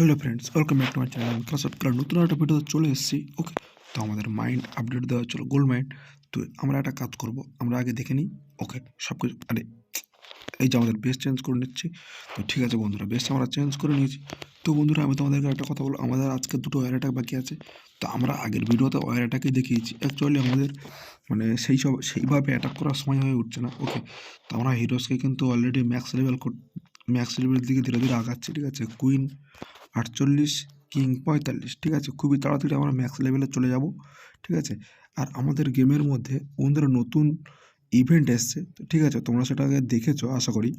Hello friends welcome back to my channel class up করার নতুন একটা ভিডিও চলে এসেছি। ওকে তো আমাদের মাইন্ড আপডেট দেওয়া হচ্ছিল গোল্ড মাইন্ড তো আমরা একটা কাজ করব, আমরা আগে দেখে নিই। ওকে সব কিছু আরে, এই যে আমাদের বেস চেঞ্জ করে নিচ্ছি। তো ঠিক আছে বন্ধুরা বেস আমরা চেঞ্জ করে নিয়েছি। তো বন্ধুরা, আমি তোমাদেরকে একটা কথা বলব, আমাদের আজকে দুটো ওয়ার অ্যাটাক বাকি আছে। তো আমরা আগের ভিডিওতে ওয়ার অ্যাটাকই দেখিয়েছি। অ্যাকচুয়ালি আমাদের মানে সেই সব, সেইভাবে অ্যাটাক করার সময় হয়ে উঠছে না। ওকে তো আমরা হিরোসকে কিন্তু অলরেডি ম্যাক্স লেভেল ম্যাক্স লেভেলের দিকে ধীরে ধীরে আগাচ্ছি, ঠিক আছে? কুইন আটচল্লিশ কিং পঁয়তাল্লিশ, ঠিক আছে? খুবই তাড়াতাড়ি আমরা ম্যাক্স লেভেলে চলে যাব, ঠিক আছে? আর আমাদের গেমের মধ্যে ওদের নতুন ইভেন্ট এসছে, তো ঠিক আছে? তোমরা সেটাকে দেখেছ, আশা করি।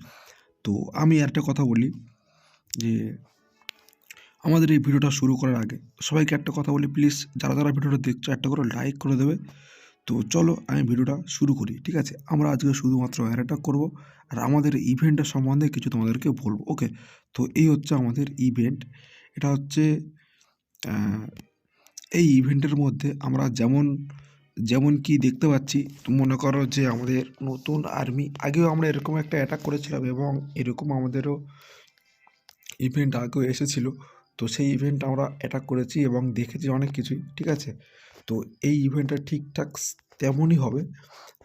তো আমি একটা কথা বলি, যে আমাদের এই ভিডিওটা শুরু করার আগে সবাইকে একটা কথা বলি প্লিজ যারা যারা ভিডিওটা দেখছ, একটা করে লাইক করে দেবে। তো চলো আমি ভিডিওটা শুরু করি, ঠিক আছে? আমরা আজকে শুধুমাত্র অ্যাটাক করব আর আমাদের ইভেন্টটা সম্বন্ধে কিছু তোমাদেরকে বলব ওকে তো এই হচ্ছে আমাদের ইভেন্ট এটা হচ্ছে এই ইভেন্টের মধ্যে আমরা যেমন যেমন কি দেখতে পাচ্ছি, মনে করো যে আমাদের নতুন আর্মি আগেও আমরা এরকম একটা অ্যাটাক করেছিলাম এবং এরকম আমাদেরও ইভেন্ট আগেও এসেছিল, তো সেই ইভেন্ট আমরা অ্যাটাক করেছি এবং দেখেছি অনেক কিছুই, ঠিক আছে? তো এই ইভেন্টটা ঠিকঠাক তেমনই হবে।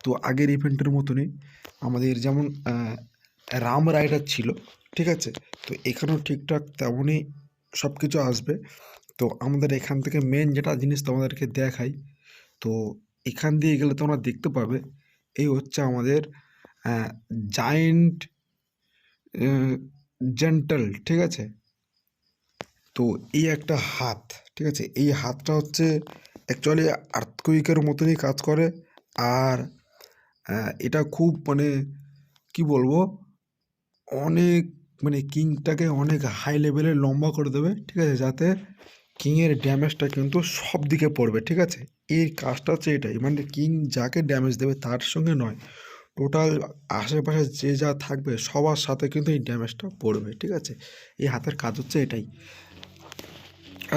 তো আগের ইভেন্টের মতনই আমাদের যেমন রাম রাইডার ছিল, ঠিক আছে? তো এখানেও ঠিকঠাক তেমনই সব কিছু আসবে। তো আমাদের এখান থেকে মেন যেটা জিনিস তোমাদেরকে দেখাই, তো এখান দিয়ে গেলে তোমরা দেখতে পাবে, এই হচ্ছে আমাদের জায়েন্ট জেন্টাল ঠিক আছে? তো এই একটা হাত, ঠিক আছে? এই হাতটা হচ্ছে অ্যাকচুয়ালি আর্থকুইকের মতনই কাজ করে। আর এটা খুব মানে কি বলব? অনেক মানে কিংটাকে অনেক হাই লেভেলে লম্বা করে দেবে, ঠিক আছে? যাতে কিংয়ের ড্যামেজটা কিন্তু সব দিকে পড়বে, ঠিক আছে? এই কাজটা হচ্ছে এটাই। মানে কিং যাকে ড্যামেজ দেবে তার সঙ্গে নয়। টোটাল আশেপাশে যে যা থাকবে সবার সাথে কিন্তু এই ড্যামেজটা পড়বে, ঠিক আছে? এই হাতের কাজ হচ্ছে এটাই।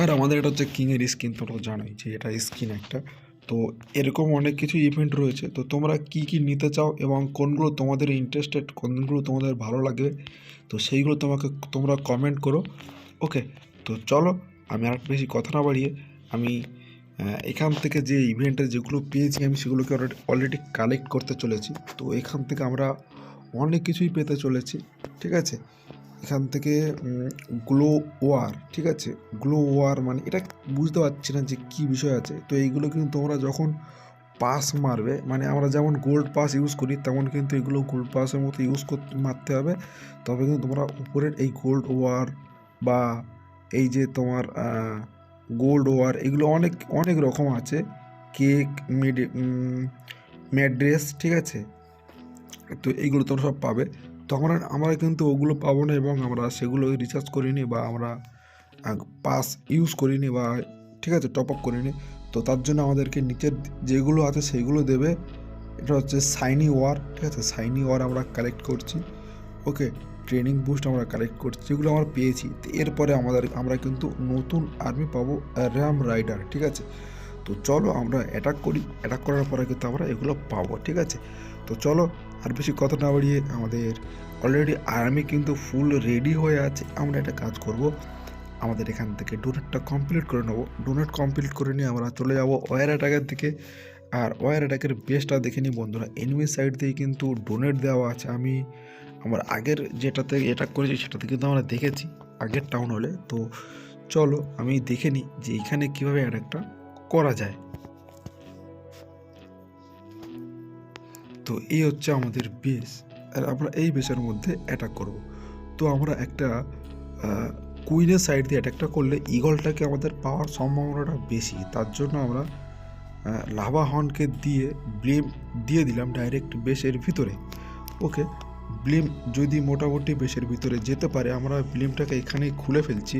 আর আমাদের এটা হচ্ছে কিংয়ের স্কিন তোমরা জানোই যে এটা স্কিন একটা। তো এরকম অনেক কিছু ইভেন্ট রয়েছে। তো তোমরা কি কি নিতে চাও এবং কোনগুলো তোমাদের ইন্টারেস্টেড কোনগুলো তোমাদের ভালো লাগে, তো সেইগুলো তোমাকে তোমরা কমেন্ট করো। ওকে তো চলো আমি আর বেশি কথা না বাড়িয়ে আমি এখান থেকে যে ইভেন্টে যেগুলো পেয়েছি আমি সেগুলোকে অলরেডি কালেক্ট করতে চলেছি। তো এখান থেকে আমরা অনেক কিছুই পেতে চলেছি। ঠিক আছে? এখান থেকে গ্লো ওয়ার ঠিক আছে? গ্লো ওয়ার মানে এটা বুঝতে পারছি না যে কী বিষয় আছে। তো এইগুলো কিন্তু তোমরা যখন পাস মারবে মানে আমরা যেমন গোল্ড পাস ইউজ করি, তেমন কিন্তু এগুলো গোল্ড পাসের মতো ইউজ করতে মারতে হবে। তবে কিন্তু তোমরা উপরের এই গোল্ড ওয়ার বা এই যে তোমার গোল্ড ওয়ার এগুলো অনেক অনেক রকম আছে। কেক মেড ম্যাড্রেস ঠিক আছে? তো এইগুলো তোমরা সব পাবে। তো আমরা আমরা কিন্তু ওগুলো পাবো না এবং আমরা সেগুলো রিচার্জ করিনি বা আমরা পাস ইউজ করিনি বা ঠিক আছে টপ আপ করিনি। তো তার জন্য আমাদেরকে নিচের যেগুলো আছে সেগুলো দেবে। এটা হচ্ছে সাইনি ওয়ার ঠিক আছে? সাইনি ওয়ার আমরা কালেক্ট করছি। ওকে ট্রেনিং বুস্ট আমরা কালেক্ট করছি। যেগুলো আমরা পেয়েছি। তো এরপরে আমাদের, আমরা কিন্তু নতুন আর্মি পাবো র্যাম রাইডার ঠিক আছে? তো চলো আমরা অ্যাটাক করি। অ্যাটাক করার পরে কিন্তু আমরা এগুলো পাবো, ঠিক আছে? তো চলো আর বেশি কথা না বাড়িয়ে আমাদের অলরেডি আর্মি কিন্তু ফুল রেডি হয়ে আছে। আমরা একটা কাজ করব। আমাদের এখান থেকে ডোনেটটা কমপ্লিট করে নেব। ডোনেট কমপ্লিট করে নিয়ে আমরা চলে যাব ওয়ার অ্যাটাকের দিকে। আর ওয়ার অ্যাটাকের বেসটা দেখে নিই বন্ধুরা। এনিমি সাইড দিয়ে কিন্তু ডোনেট দেওয়া আছে। আমি আমার আগের যেটাতে অ্যাটাক করেছি সেটাতে কিন্তু আমরা দেখেছি। আগের টাউন হলে। তো চলো আমি দেখে নিই যে এখানে কীভাবে অ্যাটাকটা করা যায়। তো এই হচ্ছে আমাদের বেস আর আমরা এই বেসের মধ্যে অ্যাটাক করব। তো আমরা একটা কুইনের সাইড দিয়ে অ্যাটাকটা করলে ইগলটাকে আমাদের পাওয়ার সম্ভাবনাটা বেশি। তার জন্য আমরা লাভা হর্নকে দিয়ে ব্লেম দিয়ে দিলাম ডাইরেক্ট বেসের ভিতরে। ওকে ব্লেম যদি মোটামুটি বেসের ভিতরে যেতে পারে, আমরা ব্লেমটাকে এখানেই খুলে ফেলছি।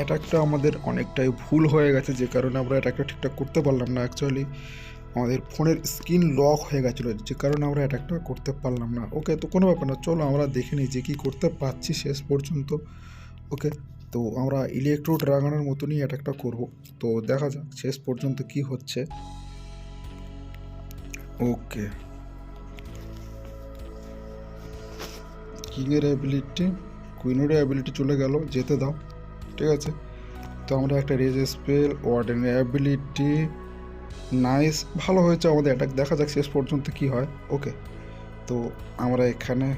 অ্যাটাকটা আমাদের অনেকটাই ভুল হয়ে গেছে, যে কারণে আমরা অ্যাটাকটা ঠিকঠাক করতে পারলাম না অ্যাকচুয়ালি আমাদের ফোনের স্ক্রিন লক হয়ে গেছিল, যে কারণে আমরা অ্যাটাকটা করতে পারলাম না। ওকে তো কোনো ব্যাপার না, চলো আমরা দেখে নিই যে কী করতে পারছি শেষ পর্যন্ত। ওকে তো আমরা ইলেকট্রো ড্রাগনের মতনই অ্যাটাকটা করব। তো দেখা যাক শেষ পর্যন্ত কি হচ্ছে। ওকে কিংয়ের অ্যাবিলিটি কুইনেরও অ্যাবিলিটি চলে গেল, যেতে দাও। ঠিক আছে? তো আমরা একটা রেজ স্পেল ওয়ার্ডেনের অ্যাবিলিটি নাইস ভালো হয়েছে আমাদের। অ্যাটাক দেখা যাক শেষ পর্যন্ত কি হয়। ওকে তো আমরা এখানে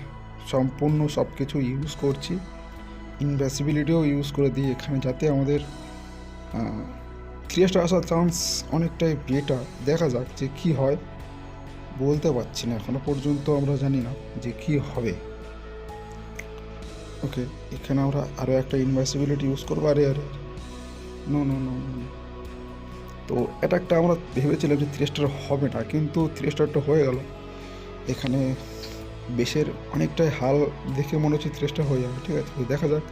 সম্পূর্ণ সব কিছু ইউজ করছি। ইনভ্যাসিবিলিটিও ইউজ করে দিই এখানে যাতে আমাদের স্টার আসার চান্স অনেকটাই বেটার দেখা যাক যে কি হয়। বলতে পারছি না এখনও পর্যন্ত আমরা জানি না যে কি হবে। ওকে, এখানে আমরা আরও একটা ইনভাইসিবিলিটি ইউজ করব, আরে আরে নো নো নো তো এটা একটা আমরা ভেবেছিলাম যে থ্রি স্টার হবে না, কিন্তু থ্রি স্টারটা হয়ে গেল। এখানে বেশের অনেকটাই হাল দেখে মনে হচ্ছে থ্রি স্টার হয়ে যাবে, ঠিক আছে? তো দেখা যাক।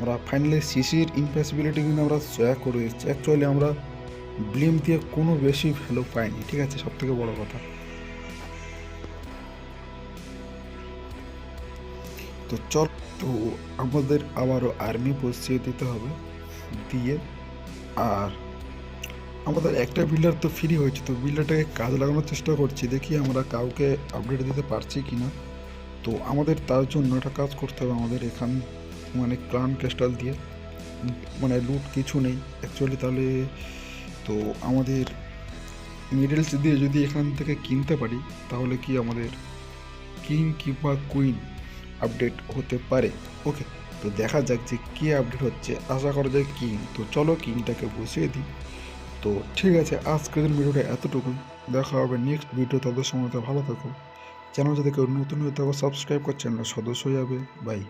আমরা ফাইনালি সিসির ইম্পসিবিলিটি কিন্তু আমরা জয়া করে দিচ্ছি। অ্যাকচুয়ালি আমরা ব্লিম দিয়ে কোনো বেশি ভ্যালু পাইনি, ঠিক আছে? সব থেকে বড় কথা। তো চল তো আমাদের আবারও আর্মি বসিয়ে দিতে হবে। দিয়ে আর আমাদের একটা বিল্ডার তো ফ্রি হয়েছে, তো বিল্ডারটাকে কাজ লাগানোর চেষ্টা করছি। দেখি আমরা কাউকে আপডেট দিতে পারছি কি না তো আমাদের তার জন্য একটা কাজ করতে হবে আমাদের এখান মানে ক্লান ক্রিস্টাল দিয়ে। মানে লুট কিছু নেই। অ্যাকচুয়ালি তাহলে তো আমাদের মিডলস দিয়ে যদি এখান থেকে কিনতে পারি, তাহলে কি আমাদের কিং কিংবা কুইন আপডেট হতে পারে। ওকে, তো দেখা যাক যে কী আপডেট হচ্ছে। আশা করা যায় কিং। তো চলো কিংটাকে বসিয়ে দিই। তো ঠিক আছে, আজকের ভিডিওটা এতটুকুন দেখা হবে নেক্সট ভিডিও তাদের সময় ভালো থাকো। চ্যানেল যদি কেউ নতুন হয়ে থাকো সাবস্ক্রাইব করছেন না সদস্য যাবে। বাই